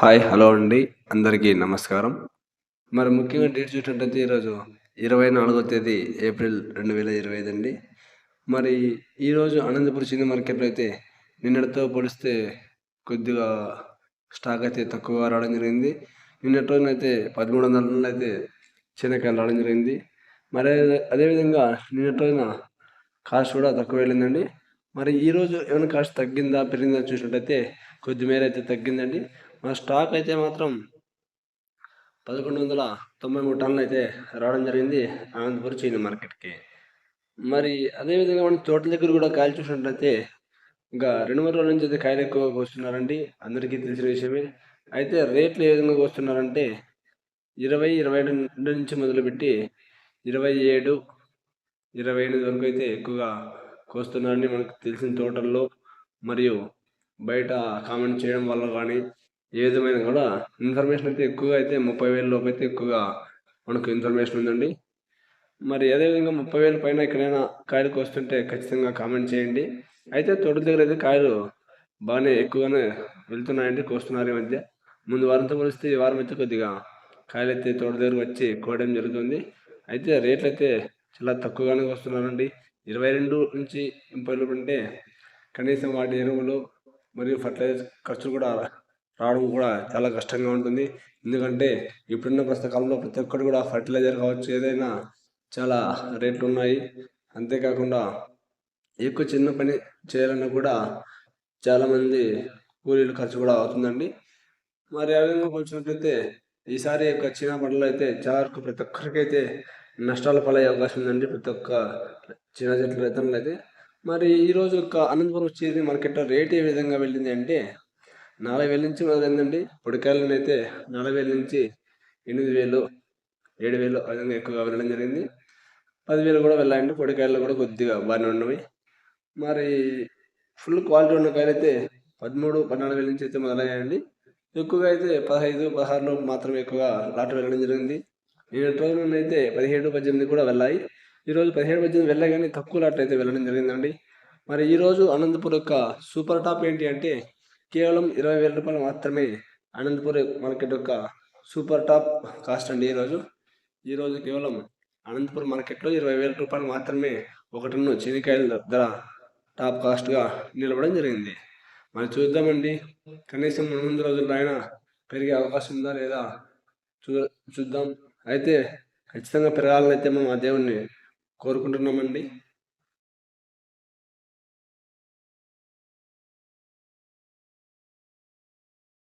Hi hello అండి. అందరికీ నమస్కారం. మరి ముఖ్యంగా డేట్ చూసినట్టయితే ఈరోజు ఇరవై నాలుగో తేదీ ఏప్రిల్ రెండు వేల ఇరవై ఐదు అండి. మరి ఈరోజు అనంతపురం చిన్న మార్కెట్లో అయితే నిన్నటితో పోలిస్తే కొద్దిగా స్టాక్ అయితే తక్కువగా రావడం జరిగింది. నిన్నటి రోజున అయితే పదమూడు వందల అయితే చిన్నకాయలు రావడం జరిగింది. మరి అదేవిధంగా నిన్నటి రోజున కాస్ట్ కూడా తక్కువ వెళ్ళిందండి. మరి ఈరోజు ఏమైనా కాస్ట్ తగ్గిందా పెరిగిందా చూసినట్టయితే కొద్దిమేర అయితే తగ్గిందండి. మన స్టాక్ అయితే మాత్రం పదకొండు వందల తొంభై మూడు టన్నులు అయితే రావడం జరిగింది అనంతపురం చైనా మార్కెట్కి. మరి అదేవిధంగా మనం తోటల దగ్గర కూడా కాయలు చూసినట్లయితే ఇంకా రెండు మూడు రోజుల నుంచి అయితే కాయలు ఎక్కువగా కోస్తున్నారండి. అందరికీ తెలిసిన విషయమే. అయితే రేట్లు ఏ విధంగా కోస్తున్నారంటే ఇరవై ఇరవై రెండు నుంచి మొదలుపెట్టి ఇరవై ఏడు ఇరవై ఎనిమిది వరకు అయితే ఎక్కువగా కోస్తున్నారని మనకు తెలిసిన తోటల్లో మరియు బయట కామెంట్ చేయడం వల్ల కానీ ఏ విధమైన కూడా ఇన్ఫర్మేషన్ అయితే ఎక్కువగా అయితే ముప్పై వేల లోపు అయితే ఎక్కువగా మనకు ఇన్ఫర్మేషన్ ఉందండి. మరి అదేవిధంగా ముప్పై వేల పైన ఎక్కడైనా కాయలు కోస్తుంటే ఖచ్చితంగా కామెంట్ చేయండి. అయితే తోట దగ్గర అయితే కాయలు బాగానే ఎక్కువగానే వెళ్తున్నాయండి కోస్తున్నారు ఈ మధ్య. ముందు వారంతో పోలిస్తే ఈ వారం అయితే కొద్దిగా కాయలు అయితే తోట దగ్గర వచ్చి కోయడం జరుగుతుంది. అయితే రేట్లు అయితే చాలా తక్కువగానే వస్తున్నారండి ఇరవై రెండు నుంచి ముప్పై లోపు కనీసం వాటి ఎరువులు మరియు ఫర్టిలైజర్ ఖర్చులు కూడా రావడం కూడా చాలా కష్టంగా ఉంటుంది. ఎందుకంటే ఇప్పుడున్న ప్రస్తుత కాలంలో ప్రతి ఒక్కరు కూడా ఫర్టిలైజర్ కావచ్చు ఏదైనా చాలా రేట్లు ఉన్నాయి. అంతేకాకుండా ఎక్కువ చిన్న పని చేయాలన్నా కూడా చాలామంది కూలీలు ఖర్చు కూడా అవుతుందండి. మరి ఆ విధంగా పోల్చినట్లయితే ఈసారి యొక్క చిన్న పంటలు అయితే చాలా వరకు ప్రతి ఒక్కరికైతే నష్టాలు పాలయ్యే అవకాశం ఉందండి. ప్రతి ఒక్క చిన్న చెట్ల రైతులు అయితే. మరి ఈరోజు ఒక అనంతపురం వచ్చేది మార్కెట్లో రేట్ ఏ విధంగా వెళ్ళింది అంటే నలభై వేల నుంచి మొదలైందండి. పొడికాయలను అయితే నలభై వేల నుంచి ఎనిమిది వేలు ఏడు వేలు ఆ విధంగా ఎక్కువగా వెళ్ళడం జరిగింది. పదివేలు కూడా వెళ్ళాయండి. పొడికాయలు కూడా కొద్దిగా బాగానే ఉన్నవి. మరి ఫుల్ క్వాలిటీ ఉన్న కాయలు అయితే పదమూడు పద్నాలుగు వేల నుంచి అయితే మొదలయ్యాయండి. ఎక్కువగా అయితే పదహైదు పదహారులో మాత్రమే ఎక్కువగా లాట్ వెళ్ళడం జరిగింది. నేను రోజున అయితే పదిహేడు పద్దెనిమిది కూడా వెళ్ళాయి. ఈరోజు పదిహేడు పద్దెనిమిది వెళ్ళగానే తక్కువ లాట్ అయితే వెళ్ళడం జరిగిందండి. మరి ఈరోజు అనంతపూర్ యొక్క సూపర్ టాప్ ఏంటి అంటే కేవలం ఇరవై వేల రూపాయలు మాత్రమే అనంతపూర్ మార్కెట్ యొక్క సూపర్ టాప్ కాస్ట్ అండి ఈరోజు ఈరోజు కేవలం అనంతపూర్ మార్కెట్లో ఇరవై వేల రూపాయలు మాత్రమే ఒక చెనికాయల ధర టాప్ కాస్ట్గా నిలవడం జరిగింది. మరి చూద్దామండి. కనీసం ముందు రోజుల్లో అయినా పెరిగే అవకాశం ఉందా లేదా చూ చూద్దాం. అయితే ఖచ్చితంగా పెరగాలని అయితే మనం ఆ దేవుణ్ణి కోరుకుంటున్నామండి.